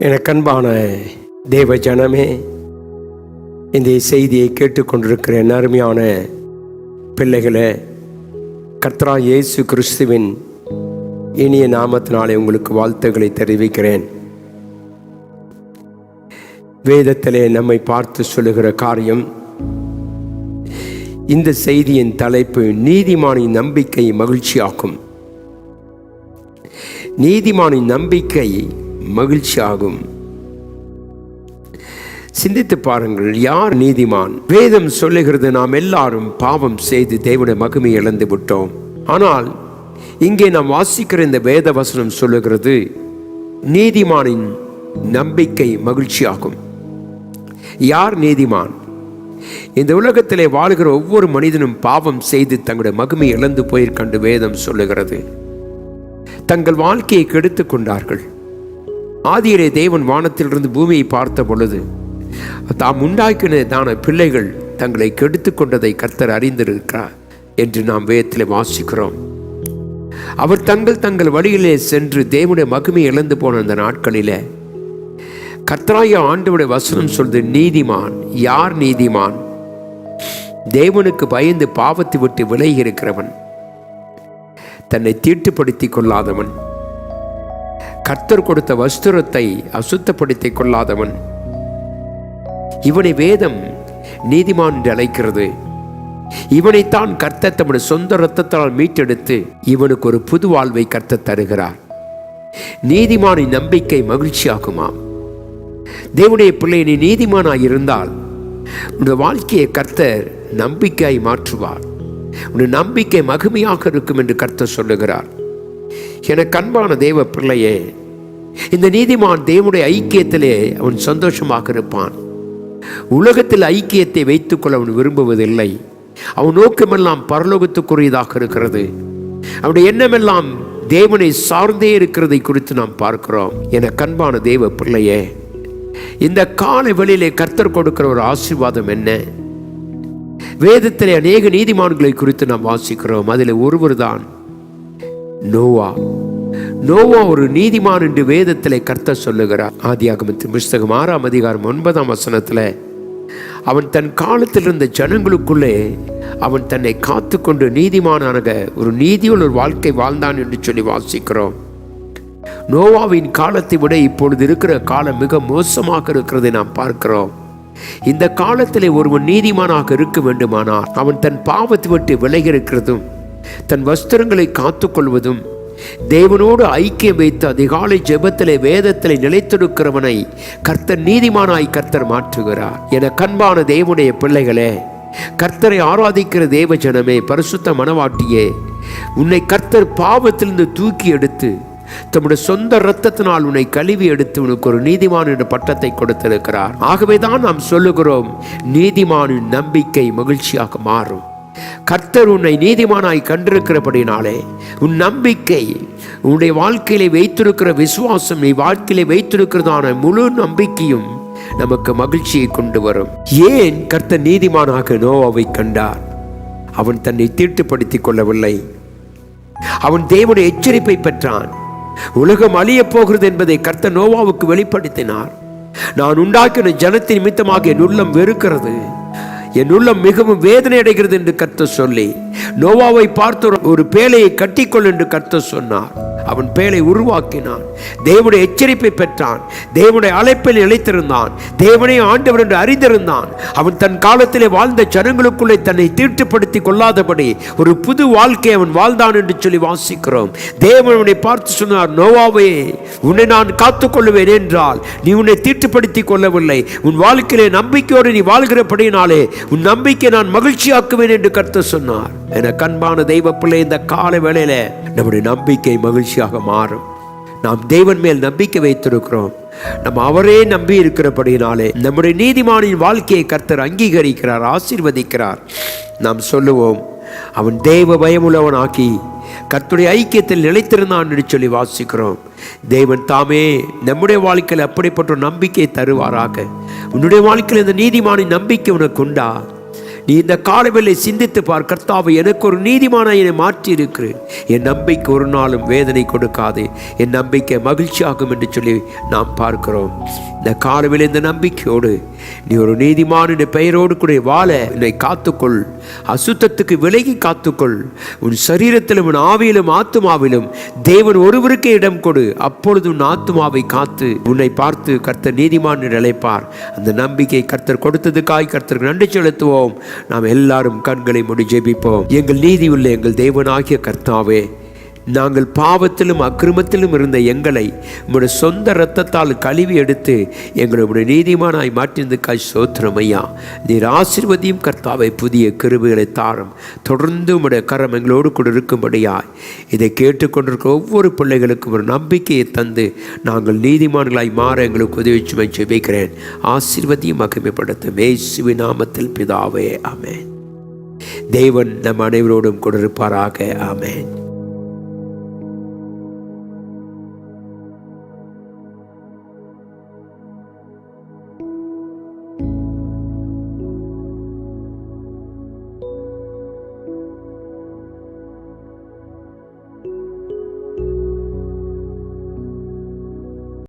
எனக்கன்பான தேவ ஜனமே இந்த செய்தியை கேட்டுக்கொண்டிருக்கிற என் அருமையான பிள்ளைகளை கர்த்தரா இயேசு கிறிஸ்துவின் இனிய நாமத்தினாலே உங்களுக்கு வாழ்த்துக்களை தெரிவிக்கிறேன். வேதத்திலே நம்மை பார்த்து சொல்லுகிற காரியம் இந்த செய்தியின் தலைப்பு நீதிமானின் நம்பிக்கை மகிழ்ச்சியாகும் நீதிமானின் நம்பிக்கை மகிழ்ச்சியாகும். சிந்தித்து பாருங்கள் யார் நீதிமான்? வேதம் சொல்லுகிறது நாம் எல்லாரும் பாவம் செய்து தேவனுடைய மகிமை இழந்து விட்டோம். ஆனால் இங்கே நாம் வாசிக்கிற இந்த வேத வசனம் சொல்லுகிறது நீதிமானின் நம்பிக்கை மகிழ்ச்சியாகும். யார் நீதிமான்? இந்த உலகத்திலே வாழ்கிற ஒவ்வொரு மனிதனும் பாவம் செய்து தங்களுடைய மகிமை இழந்து போயிருக்கண்டு வேதம் சொல்லுகிறது. தங்கள் வாழ்க்கையை கெடுத்து கொண்டார்கள். ஆதியிலே தேவன் வானத்திலிருந்து பூமியை பார்த்த பொழுது தாம் உண்டாக்கினதான பிள்ளைகள் தங்களை கெடுத்து கொண்டதை கர்த்தர் அறிந்திருக்கிறார் என்று நாம் வேதத்தில் வாசிக்கிறோம். அவர் தங்கள் தங்கள் வழியிலே சென்று தேவனுடைய மகிமை இழந்து போன அந்த நாட்களிலே கர்த்தராய ஆண்டவுடைய வசனம் சொல்வது நீதிமான் யார் நீதிமான்? தேவனுக்கு பயந்து பாவத்தை விட்டு விலகி இருக்கிறவன் தன்னை தீட்டுப்படுத்திக் கொள்ளாதவன். கர்த்தர் கொடுத்த வஸ்திரத்தை அசுத்தப்படுத்திக் கொள்ளாதவன் இவனை வேதம் நீதிமான் என்று அழைக்கிறது. இவனைத்தான் கர்த்தர் தம்முடைய சொந்த ரத்தத்தால் மீட்டெடுத்து இவனுக்கு ஒரு புது வாழ்வை கர்த்த தருகிறார். நீதிமானின் நம்பிக்கை மகிழ்ச்சியாகுமாம் தேவனுடைய பிள்ளை நீ நீதிமானாய் இருந்தால் உன் வாழ்க்கையை கர்த்தர் நம்பிக்கையாய் மாற்றுவார். உன் நம்பிக்கை மகிமையாக இருக்கும் என்று கர்த்தர் சொல்லுகிறார். என கண்பான தேவ பிள்ளையே இந்த நீதிமான் தேவனுடைய ஐக்கியத்திலே அவன் சந்தோஷமாக இருப்பான். உலகத்தில் ஐக்கியத்தை வைத்துக்கொள்ள அவன் விரும்புவதில்லை. அவன் நோக்கமெல்லாம் பரலோகத்துக்குரியதாக இருக்கிறது. அவனுடைய எண்ணமெல்லாம் தேவனை சார்ந்தே இருக்கிறதை குறித்து நாம் பார்க்கிறோம். என கண்பான தேவ பிள்ளையே இந்த கால வெளியிலே கர்த்தர் கொடுக்கிற ஒரு ஆசீர்வாதம் என்ன? வேதத்திலே அநேக நீதிமான்களை குறித்து நாம் வாசிக்கிறோம். அதில் ஒருவர் தான் நோவா. நோவா ஒரு நீதிமான் என்று வேதத்திலே கர்த்த சொல்லுகிறார். ஆதியாகமத்தின் புஸ்தகம் ஆறாம் அதிகாரம் ஒன்பதாம் வசனத்தில் அவன் தன் காலத்தில் இருந்த ஜனங்களுக்குள்ளே அவன் தன்னை காத்து கொண்டு நீதிமானாக ஒரு நீதியுள்ள ஒரு வாழ்க்கை வாழ்ந்தான் என்று சொல்லி வாசிக்கிறோம். நோவாவின் காலத்தை விட இப்பொழுது இருக்கிற காலம் மிக மோசமாக இருக்கிறதை நாம் பார்க்கிறோம். இந்த காலத்திலே ஒருவன் நீதிமானாக இருக்க வேண்டுமானால் அவன் தன் பாவத்தை விட்டு விலகி இருக்கிறதும் தன் வஸ்திரங்களை காத்துக்கொள்வதும் தேவனோடு ஐக்கியம் வைத்து அதிகாலை ஜெபத்திலே வேதத்திலே நிலைத்திருக்கிறவனை கர்த்தர் நீதிமானாய் கர்த்தர் மாற்றுகிறார். என கண்பான தேவனுடைய பிள்ளைகளே கர்த்தரை ஆராதிக்கிற தேவ ஜனமே பரிசுத்த மனவாட்டியே உன்னை கர்த்தர் பாவத்திலிருந்து தூக்கி எடுத்து தம்முடைய சொந்த இரத்தத்தினால் உன்னை கழுவி எடுத்து உனக்கு ஒரு நீதிமான் என்ற பட்டத்தை கொடுத்திருக்கிறார். ஆகவேதான் நாம் சொல்லுகிறோம் நீதிமானின் நம்பிக்கை மகிழ்ச்சியாக மாறும். கர்த்தர் உன்னை நீதிமானாய் கண்டிருக்கிறபடினாலே உன் நம்பிக்கை உன்னுடைய வாழ்க்கையிலே வைத்திருக்கிற விசுவாசம் நீ வாழ்க்கையிலே வைத்திருக்கிறதான முழு நம்பிக்கையும் நமக்கு மகிழ்ச்சியை கொண்டு வரும். ஏன் கர்த்தர் நீதிமானாக நோவாவை கண்டார்? அவன் தன்னை தீட்டுப்படுத்திக் கொள்ளவில்லை. அவன் தேவனுடைய எச்சரிப்பை பெற்றான். உலகம் அழியப் போகிறது என்பதை கர்த்தர் நோவாவுக்கு வெளிப்படுத்தினார். நான் உண்டாக்கின ஜனத்தின் நிமித்தமாக என் உள்ளம் வெறுக்கிறது. என் உள்ளம் மிகவும் வேதனை அடைகிறது என்று கர்த்த சொல்லி நோவாவை பார்த்து ஒரு- பேழையை கட்டிக்கொள் என்று கர்த்த சொன்னார். அவன் பேழை உருவாக்கினான். தேவனுடைய எச்சரிப்பை பெற்றான். தேவனுடைய அழைப்பில் நிலைத்திருந்தான். தேவனை ஆண்டவர் என்று அறிந்திருந்தான். அவன் தன் காலத்திலே வாழ்ந்த ஜனங்களுக்குள்ளே தன்னை தீட்டுப்படுத்தி கொள்ளாதபடி ஒரு புது வாழ்க்கை அவன் வாழ்ந்தான் என்று சொல்லி வாசிக்கிறோம். தேவன் அவனை பார்த்து சொன்னார் நோவாவே உன்னை நான் காத்துக்கொள்ளுவேன் என்றால் நீ உன்னை தீட்டுப்படுத்தி கொள்ளவில்லை. உன் வாழ்க்கையிலே நம்பிக்கையோடு நீ வாழ்கிறபடினாலே உன் நம்பிக்கை நான் மகிழ்ச்சியாக்குவேன் என்று கர்த்தர் சொன்னார். என கண்பான தெய்வ பிள்ளை இந்த கால வேளையில நம்முடைய நம்பிக்கை மகிழ்ச்சியாக மாறும். நாம் தேவன் மேல் நம்பிக்கை வைத்திருக்கிறோம். நம்ம அவரே நம்பி இருக்கிறபடினாலே நம்முடைய நீதிமானின் வாழ்க்கையை கர்த்தர் அங்கீகரிக்கிறார் ஆசீர்வதிக்கிறார். நாம் சொல்லுவோம் அவன் தேவ பயமுள்ளவனாக்கி கத்துடைய ஐக்கியத்தில் நிலைத்திருந்தான் என்று சொல்லி வாசிக்கிறோம். தேவன் தாமே நம்முடைய வாழ்க்கையில் அப்படிப்பட்ட ஒரு நம்பிக்கை தருவாராக. உன்னுடைய வாழ்க்கையில் இந்த நீதிமானின் நம்பிக்கை உனக்கு உண்டா? நீ இந்த காலவேளை சிந்தித்து பார். கர்த்தாவை எனக்கு ஒரு நீதிமான என்னை மாற்றி இருக்கிறேன் என் நம்பிக்கை ஒரு நாளும் வேதனை கொடுக்காது. என் நம்பிக்கை மகிழ்ச்சியாகும் என்று சொல்லி நாம் பார்க்கிறோம். இந்த காலவில் இந்த நம்பிக்கையோடு நீ ஒரு நீதிமான பெயரோடு கூட வாழ என்னை காத்துக்கொள். அசுத்தத்துக்கு விலகி காத்துக்கொள். உன் சரீரத்திலும் உன் ஆவியிலும் ஆத்துமாவிலும் தேவன் ஒருவருக்கே இடம் கொடு. அப்பொழுது உன் ஆத்துமாவை காத்து உன்னை பார்த்து கர்த்தர் நீதிமான் நிலைப்பார் அந்த நம்பிக்கை கர்த்தர் கொடுத்ததுக்காய் கர்த்தருக்கு நன்றி செலுத்துவோம். நாம் எல்லாரும் கண்களை முடி ஜெபிப்போம். எங்கள் நீதி உள்ள எங்கள் தேவனாகிய கர்த்தாவே நாங்கள் பாவத்திலும் அக்கிரமத்திலும் இருந்த எங்களை உங்களுடைய சொந்த இரத்தத்தால் கழுவி எடுத்து எங்களை நீதிமானாய் மாற்றினதுக்காய் சோத்திரம் ஐயா. நீர் ஆசிர்வதியும் கர்த்தாவை புதிய கிருபைகளை தாரம். தொடர்ந்து உங்களுடைய கரம் எங்களோடு கூட இருக்கும்படியாய். இதை கேட்டுக்கொண்டிருக்கிற ஒவ்வொரு பிள்ளைகளுக்கும் ஒரு நம்பிக்கையை தந்து நாங்கள் நீதிமான்களாய் மாற எங்களுக்கு உதவி சுமை ஜெபிக்கிறேன். ஆசிர்வதியும் மகிமைப்படுத்தும் இயேசுவின் நாமத்தில் பிதாவே ஆமென். தேவன் நம் அனைவரோடும் கொண்டிருப்பாராக இருப்பாராக